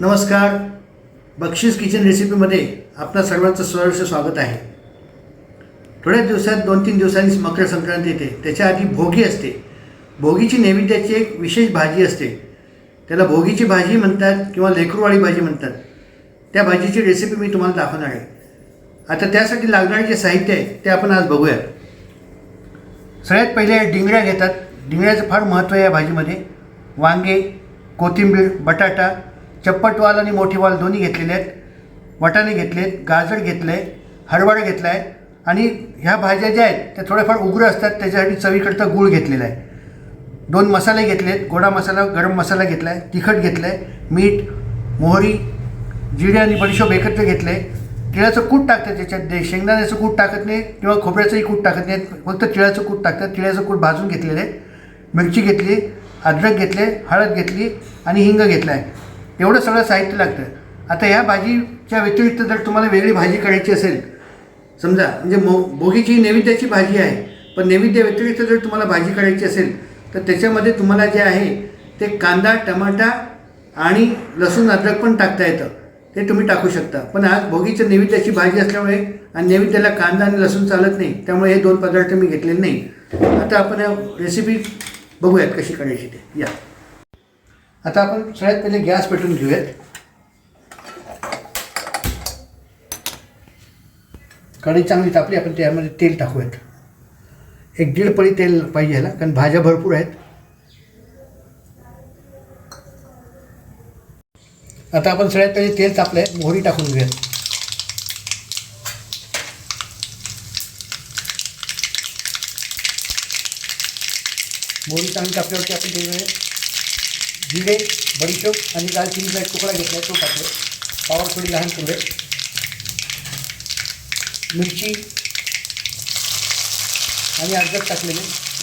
नमस्कार. बक्षीस किचन रेसिपीमध्ये आपणा सर्वांचं सहर्ष स्वागत आहे. थोड्याच दिवसात दोन तीन दिवसांनी मकर संक्रांत येते. त्याच्या आधी भोगी असते. भोगीची नैवेद्याची एक विशेष भाजी असते. त्याला भोगीची भाजी म्हणतात किंवा लेकरूवाळी भाजी म्हणतात. त्या भाजीची रेसिपी मी तुम्हाला दाखवणार आहे. आता त्यासाठी लागणारे जे साहित्य आहे ते आपण आज बघूयात. सगळ्यात पहिले डिंगऱ्या घेतात. डिंगऱ्याचं फार महत्त्व आहे या भाजीमध्ये. वांगे कोथिंबीर बटाटा चप्पटवाल आणि मोठी वाल दोन्ही घेतलेले आहेत वाटाणे घेतले आहेत गाजर घेतलं आहे हरभरा घेतला आहे आणि ह्या भाज्या ज्या आहेत त्या थोड्याफार उग्र असतात त्याच्यासाठी चवीकडचा गूळ घेतलेला आहे. दोन मसाले घेतले आहेत गोडा मसाला गरम मसाला घेतला आहे तिखट घेतलं आहे मीठ मोहरी जिरे आणि बडीशोप एकत्र घेतलं आहे तिळाचं कूट टाकतात त्याच्यात ते शेंगदाण्याचं कूट टाकत नाही किंवा खोबऱ्याचंही कूट टाकत नाहीत फक्त तिळाचं कूट टाकतात. तिळाचं कूट भाजून घेतलेलं आहे. मिरची घेतली अद्रक घेतले हळद घेतली आणि हिंग घेतला आहे एवढं सगळं साहित्य लागतं. आता ह्या भाजीच्या व्यतिरिक्त जर तुम्हाला वेगळी भाजी करायची असेल समजा म्हणजे मो भोगीची नैवेद्याची भाजी आहे पण नैवेद्या व्यतिरिक्त जर तुम्हाला भाजी करायची असेल तर त्याच्यामध्ये तुम्हाला जे आहे ते कांदा टमाटा आणि लसूण अद्रक पण टाकता येतं. ते तुम्ही टाकू शकता. पण आज भोगीच्या नैवेद्याची भाजी असल्यामुळे आणि नैवेद्याला कांदा आणि लसूण चालत नाही त्यामुळे हे दोन पदार्थ मी घेतलेले नाही. आता आपण रेसिपी बघूयात कशी करायची ते. या. आता आपण सगळ्यात पहिले गॅस पेटून घेऊयात. कढई चांगली तापली आपण त्यामध्ये तेल टाकूयात. एक दीड पळी तेल पाहिजे ह्याला कारण भाज्या भरपूर आहेत. आता आपण सगळ्यात पहिले तेल तापलं आहे मोहरी टाकून घेऊयात. मोहरी चांगली तापल्यावरती आपण त्याच्यामध्ये जिरे बडीशोप आणि दालचिनीचा एक तुकडा घेतला आहे तो टाकलो पावर थोडी लहान पुढे मिरची आणि अर्धक टाकलेले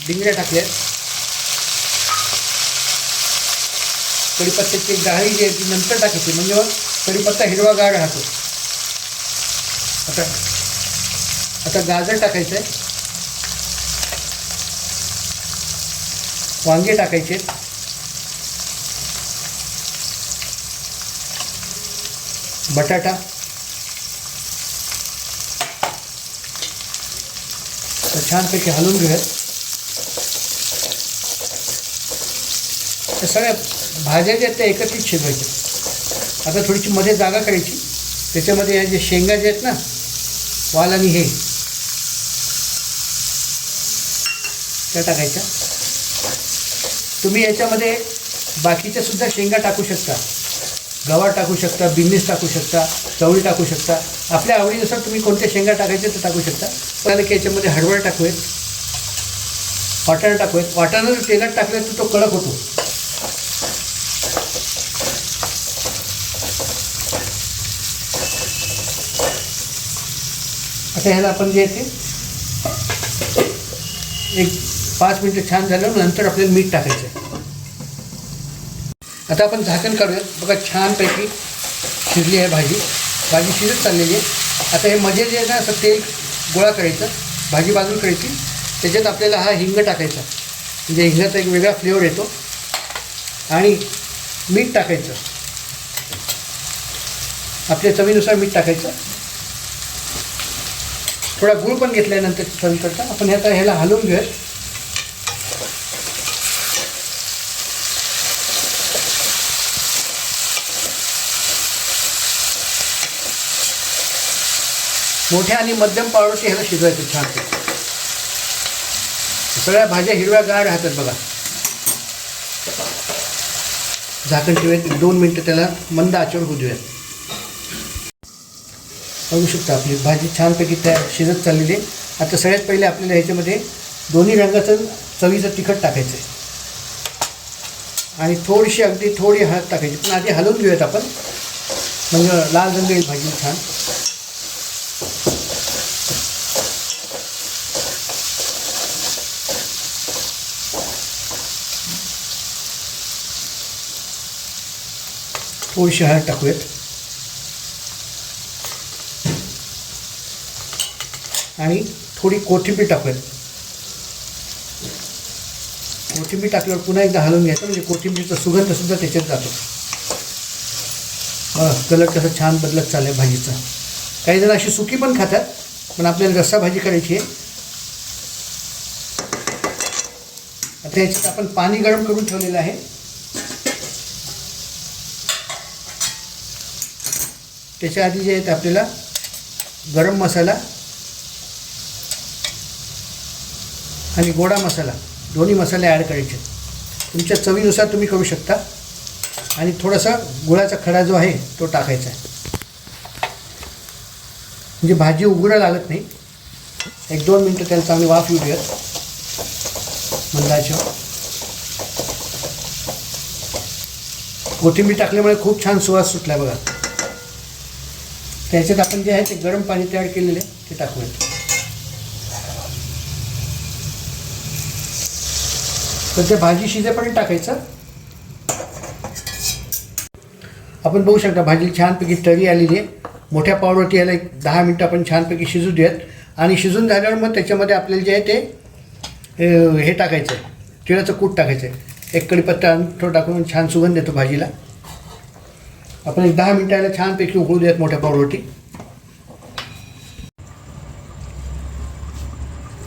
डिंगऱ्या टाकल्या कढीपत्त्याची एक डाळी जी आहे ती नंतर टाकायची म्हणजे मग कढीपत्ता हिरवागार राहतो. आता आता गाजर टाकायचं आहे. वांगे टाकायचे बटाटा. तर छानपैकी हलवून घेऊयात. त्या सगळ्या भाज्या ज्या आहेत त्या एकत्रित शिजवायच्या. आता थोडीशी मध्ये जागा करायची त्याच्यामध्ये या जे शेंगा जे आहेत ना वाल आणि हे त्या टाकायच्या. तुम्ही याच्यामध्ये बाकीच्या सुद्धा शेंगा टाकू शकता. गवार टाकू शकता बिन्नीस टाकू शकता चवळी टाकू शकता. आपल्या आवडीनुसार तुम्ही कोणत्या शेंगा टाकायच्या ते टाकू शकता. पण की याच्यामध्ये हडवळ टाकूयात. वाटाणा टाकूयात. वाटाणा जर तेलात टाकलं तर तो कडक होतो. आता ह्याला आपण जे आहे ते एक पाच मिनटं छान झालं नंतर आपल्याला मीठ टाकायचं आहे. आता आपण झाकण काढूयात बघा छानपैकी शिजली आहे भाजी. भाजी शिजत चाललेली आहे. आता हे मध्ये जे आहे ना असं तेल गोळा करायचं. भाजी बाजून करायची. त्याच्यात आपल्याला हा हिंग टाकायचा. म्हणजे हिंगाचा एक वेगळा फ्लेवर येतो. आणि मीठ टाकायचं. आपल्या चवीनुसार मीठ टाकायचं. थोडा गूळ पण घेतल्यानंतर नंतर आपण ह्याचा ह्याला हलवून घेऊयात. मोठ्या आणि मध्यम पावरती ह्याला शिजवायचं छान. सगळ्या भाज्या हिरव्या गार राहतात बघा. झाकण ठेवूयात दोन मिनटं त्याला मंद आचर होऊ देऊयात. बघू शकता आपली भाजी छानपैकी त्या शिजत चाललेली आहे. आता सगळ्यात पहिले आपल्याला ह्याच्यामध्ये दोन्ही रंगाचं चवीचं तिखट टाकायचं आहे आणि थोडीशी अगदी थोडी हळद टाकायची. पण आधी हलवून घेऊयात आपण. म्हणजे लाल रंग येईल भाजी छान. थोडीशी हळद टाकूयात आणि थोडी कोथिंबीर टाकूयात कोथिंबीर टाकल्यावर पुन्हा एकदा हलवून घ्यायचं म्हणजे कोथिंबीरचा सुगंधसुद्धा त्याच्यात जातो कलर कसा छान बदलत चाललं आहे भाजीचा काही जण अशी सुकी पण खातात पण आपल्याला रस्सा भाजी करायची आहे आता याच्यात आपण पाणी गरम करून ठेवलेलं आहे त्याच्या आधी जे आहेत आपल्याला गरम मसाला आणि गोडा मसाला दोन्ही मसाले ॲड करायचे. तुमच्या चवीनुसार तुम्ही करू शकता. आणि थोडासा गुळाचा खडा जो आहे तो टाकायचा आहे. म्हणजे भाजी उघडं लागत नाही. एक दोन मिनटं त्याला चांगली वाफ येऊ देत मंदाच्या. कोथिंबीर टाकल्यामुळे खूप छान सुवास सुटला बघा. त्याच्यात आपण जे आहे ते गरम पाणी तयार केलेलं आहे ते टाकूया. तर ते भाजी शिजेपर्यंत टाकायचं. आपण बघू शकता भाजी छानपैकी तरी आलेली आहे. मोठ्या पावडरवरती याला एक दहा मिनटं आपण छानपैकी शिजू देत आणि शिजून झाल्यावर मग त्याच्यामध्ये आपल्याला जे आहे ते हे- हे टाकायचं आहे तिळाचं कूट टाकायचं आहे एक कडीपत्ता थोडं टाकून छान सुगंध देतो भाजीला. आपण एक दहा मिनिटाला छानपैकी उकळू देत मोठ्या पावरोटी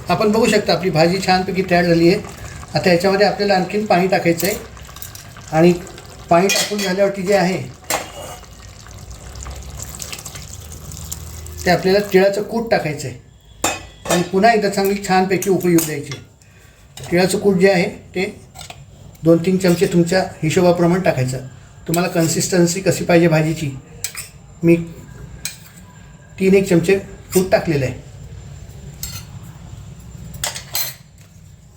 आपण बघू शकता आपली भाजी छानपैकी तयार झाली आहे. आता याच्यामध्ये आपल्याला आणखीन पाणी टाकायचं आहे. आणि पाणी टाकून झाल्यावरती जे आहे ते आपल्याला तिळाचं कूट टाकायचं आहे. आणि पुन्हा एकदा चांगली छानपैकी उकळी येऊ द्यायची तिळाचं कूट जे आहे ते दोन तीन चमचे तुमच्या हिशोबाप्रमाणे टाकायचं. तुम्हाला कन्सिस्टन्सी कशी पाहिजे भाजीची? मी तीन एक चमचे कूट टाकलेलं आहे.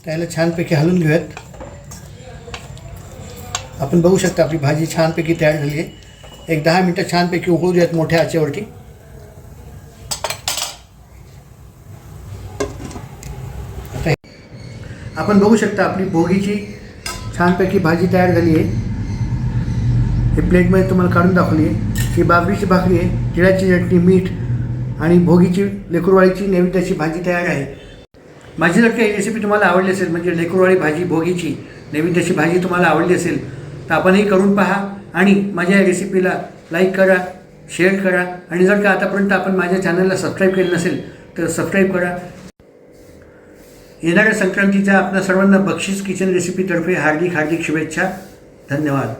त्याला छानपैकी हलवून घेऊयात. आपण बघू शकता आपली भाजी छानपैकी तयार झाली आहे. एक दहा मिनटं छानपैकी उकळू देऊयात मोठ्या आचेवरती. आता आपण बघू शकता आपली भोगीची छानपैकी भाजी तयार झाली आहे. हे प्लेटमध्ये तुम्हाला काढून दाखवली आहे. ही बाबरीची भाकरी आहे तिळाची चटणी मीठ आणि भोगीची लेकरवाळीची नैवेद्याची भाजी तयार आहे. माझी जर काही रेसिपी तुम्हाला आवडली असेल म्हणजे लेकरवाळी भाजी भोगीची नैवेद्याची भाजी तुम्हाला आवडली असेल तर आपणही करून पहा आणि माझ्या या रेसिपीला लाईक करा शेअर करा आणि जर का आतापर्यंत आपण माझ्या चॅनलला सबस्क्राईब केलं नसेल तर सबस्क्राईब करा. येणाऱ्या संक्रांतीच्या आपल्या सर्वांना बक्षीस किचन रेसिपीतर्फे हार्दिक हार्दिक शुभेच्छा. धन्यवाद.